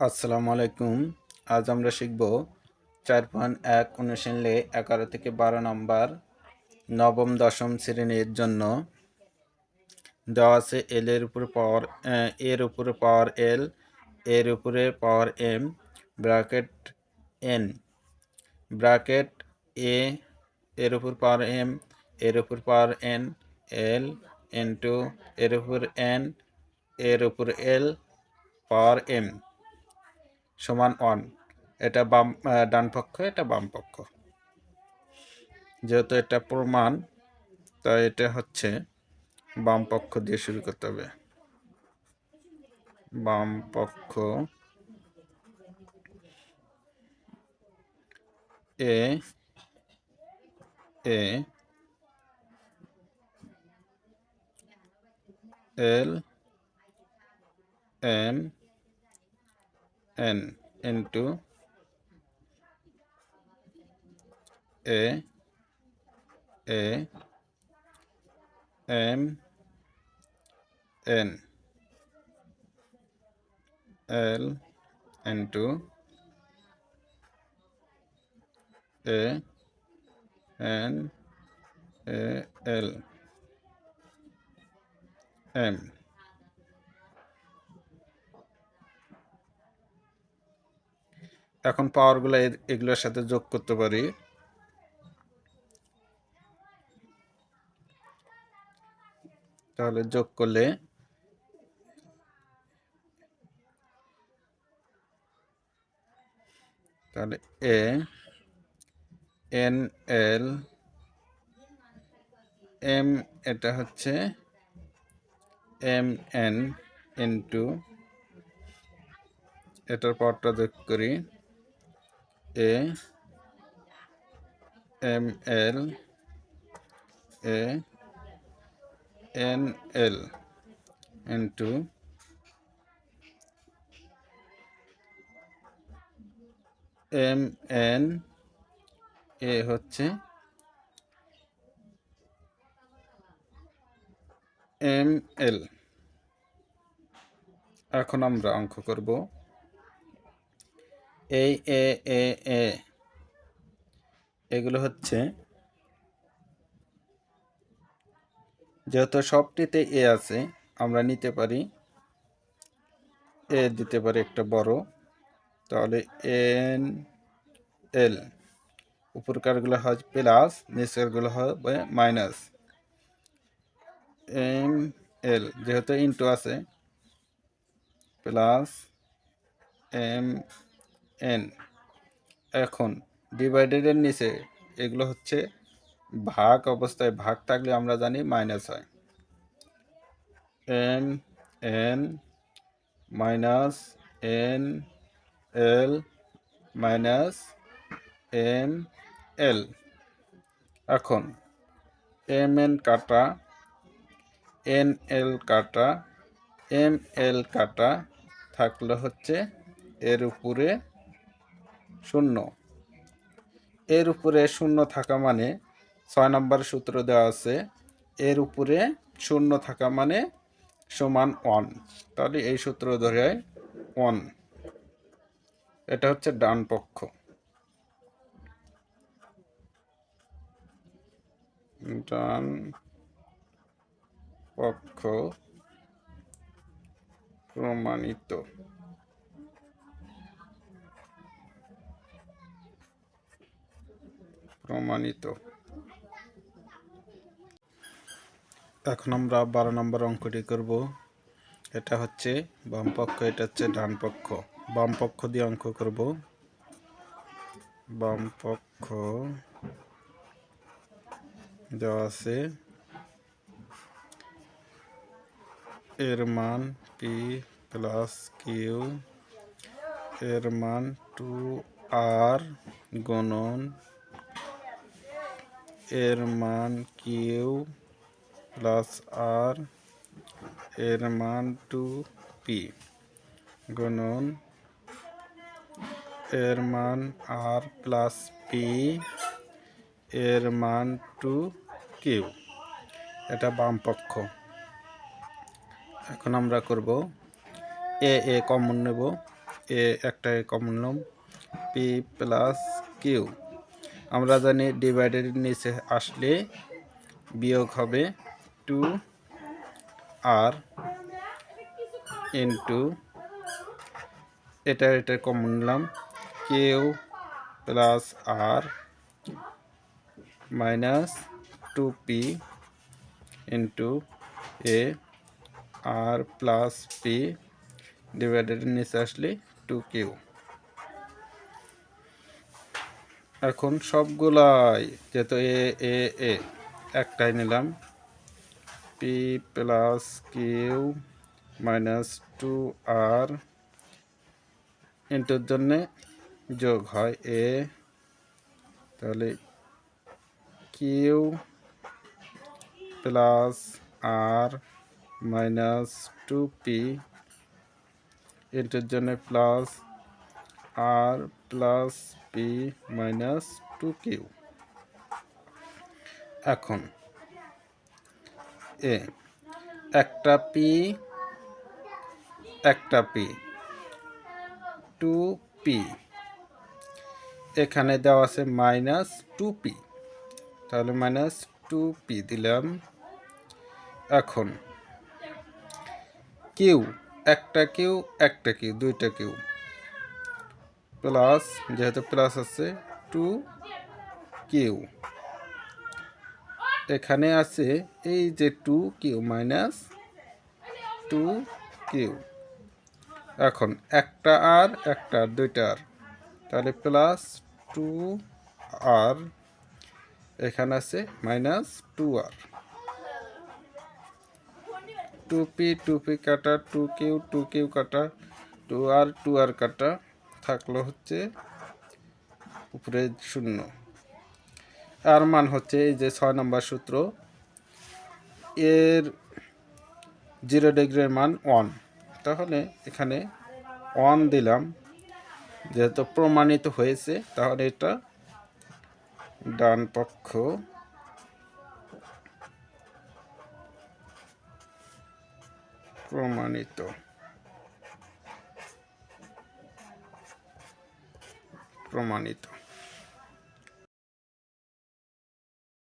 আসসালামু আলাইকুম। আজ আমরা শিখব চার পয়েন্ট এক অনুশীলনে এগারো থেকে বারো নম্বর নবম, দশম শ্রেণির জন্য। দেওয়া আছে এল এর উপরে পাওয়ার এর উপরে পাওয়ার এল এর উপরে power M bracket N bracket A এর উপর পাওয়ার এম এর উপর power N L N two এর উপর এন এর উপর এল পাওয়ার এম সমান অন এটা বাম ডান পক্ষ, এটা বাম পক্ষ। যেহেতু এটা প্রমাণ তাই এটা হচ্ছে বাম পক্ষ দিয়ে শুরু করতে হবে। বাম পক্ষ A L M n into a a m n. L into a n a l. M এখন পাওয়ারগুলো এগুলোর সাথে যোগ করতে পারি। তাহলে যোগ করলে তাহলে এ, এন, এল, এম, এটা হচ্ছে এম, এন ইন্টু এটার পাওয়ারটা যোগ করি। A M L A N L into M N A হচ্ছে এম এল এখন আমরা অঙ্ক করব এই, এ এ এ। এগুলো হচ্ছে যেহেতু সবটিতে এ আছে, আমরা নিতে পারি এ দিতে পারি একটা বড়। তাহলে এন, এল। উপরকারগুলো হয় প্লাস, নিচেরগুলো হবে মাইনাস। এম, এল যেহেতু ইন্টু আছে, প্লাস এম এখন ডিভাইডেডের নিচে এগুলো হচ্ছে ভাগ অবস্থায়, ভাগ থাকলে আমরা জানি মাইনাস হয়। M N minus N L minus M L এখন এম এন কাটা এন এল কাটা এম এল কাটা থাকলে হচ্ছে এর উপরে শূন্য। এর উপরে শূন্য থাকা মানে ছয় নম্বর সূত্র দেওয়া আছে, এর উপরে শূন্য থাকা মানে সমান ওয়ান। তাহলে এই সূত্র ধরে ওয়ান। এটা হচ্ছে ডান পক্ষ। ডান পক্ষ প্রমাণিত। প্রমাণিত। এখন আমরা বারো নম্বর অঙ্কটি করব। এটা হচ্ছে বাম পক্ষ, এটা হচ্ছে ডান পক্ষ। বাম পক্ষ দিয়ে অঙ্ক করব। বাম পক্ষ দেওয়া আছে, এর মান পি প্লাস কিউ এর মান টু আর গণন এর মান কিউ প্লাস আর এর মান টু পি। গুণন এর মান আর প্লাস পি এর মান টু কিউ। এটা বাম পক্ষ। এখন আমরা করব এ এ কমন নেব। এ, একটা এ কমন নিলাম। P plus Q. আমরা জানি ডিভাইডের নিচে আসলে বিয়োগ হবে টু আর ইন্টু এটা এটা কমন নিলাম Q plus R minus two P into A R plus P divided নিচে আসলে টু কিউ। এখন সবগুলাই যেহেতু এ এ এ, একটাই নিলাম। P plus Q minus two R ইন্টুর জন্যে যোগ হয় এ তাহলে Q plus R minus two P ইন্টুর জন্যে plus R plus P minus two Q. এখন, এ, একটা পি একটা পি, টু পি। এখানে দেওয়া আছে মাইনাস টু পি। তাহলে মাইনাস টু পি দিলাম। এখন, কিউ, একটা কিউ একটা কিউ, দুইটা কিউ। প্লাস, যেহেতু প্লাস আছে, টু কিউ। এখানে আছে এই যে two Q minus two Q. এখন, একটা আর, একটা দুইটা আর। তাহলে প্লাস টু আর, এখানে আছে minus two R. Two P two P কাটা, টু কিউ টু কিউ কাটা, টু আর টু আর কাটা। থাকল হচ্ছে উপরে শূন্য। আর মান হচ্ছে এই যে ছয় নম্বর সূত্র। এর জিরো ডিগ্রির মান ওয়ান। তাহলে এখানে ওয়ান দিলাম। যেহেতু প্রমাণিত হয়েছে, তাহলে এটা ডান পক্ষ। প্রমাণিত। প্রমাণিত